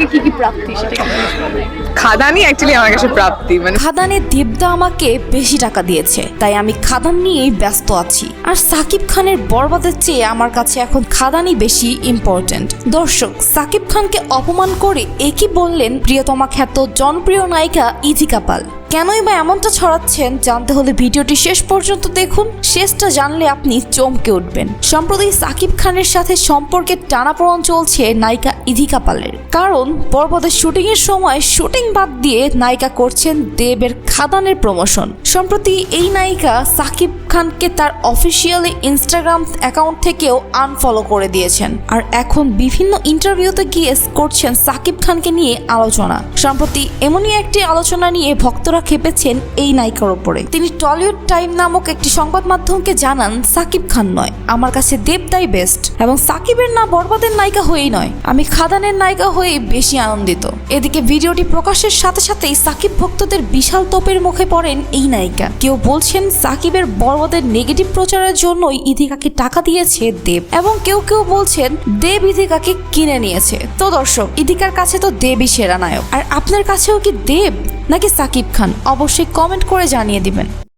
থেকে কি কি প্রাপ্তি সেটা? খাদানি অ্যাকচুয়ালি আমার কাছে প্রাপ্তি মানে খাদানে দেবদা আমাকে বেশি টাকা দিয়েছে তাই আমি খাদান নিয়েই ব্যস্ত আছি। আর সাকিব খানের বরবাদের চেয়ে আমার কাছে এখন খাদানই বেশি ইম্পর্ট্যান্ট দর্শক সাকিব খানকে অপমান করে একই বললেন প্রিয়তমা খ্যাত জনপ্রিয় নায়িকা ইথিকা পাল? কেনই বা এমনটা ছড়াচ্ছেন? জানতে হলে ভিডিওটি শেষ পর্যন্ত দেখুন, শেষটা জানলে আপনি চমকে উঠবেন। সম্প্রতি সাকিব খানের সাথে সম্পর্কে টানাপোড়ন চলছে নায়িকা ইধিকা পালের। কারণ বরবাদের শুটিং এর সময় শুটিং বাদ দিয়ে নায়িকা করছেন দেবের খাদানের প্রমোশন। সম্প্রতি এই নায়িকা সাকিব খানকে তার অফিসিয়ালি ইনস্টাগ্রাম অ্যাকাউন্ট থেকেও আনফলো করে দিয়েছেন। আর এখন বিভিন্ন ইন্টারভিউতে গিয়ে করছেন সাকিব খানকে নিয়ে আলোচনা। সম্প্রতি এমনই একটি আলোচনা নিয়ে ভক্তরা খেপেছেন এই নায়িকার ওপরে তিনি টলিউড টাইম নামক একটি সংবাদ মাধ্যমকে জানান, সাকিব খান নয়, আমার কাছে দেবদাই বেস্ট এবং সাকিবের না বরবাদের নায়িকা হয়েই নয়, আমি খাদানের নায়িকা হয়ে বেশি আনন্দিত। এদিকে ভিডিওটি প্রকাশের সাথে সাথেই সাকিব ভক্তদের বিশাল তোপের মুখে পড়েন এই নায়িকা। কেউ বলছেন, সাকিবের বরবাদের নেগেটিভ প্রচারের জন্যই ইধিকাকে টাকা দিয়েছে দেব এবং কেউ কেউ বলছেন, দেব ইধিকাকে কিনে নিয়েছে। তো দর্শক, ইধিকার কাছে তো দেবই সেরা নায়ক। আর আপনার কাছেও কি দেব? নাকি সাকিব খান? অবশ্যই কমেন্ট করে জানিয়ে দিবেন।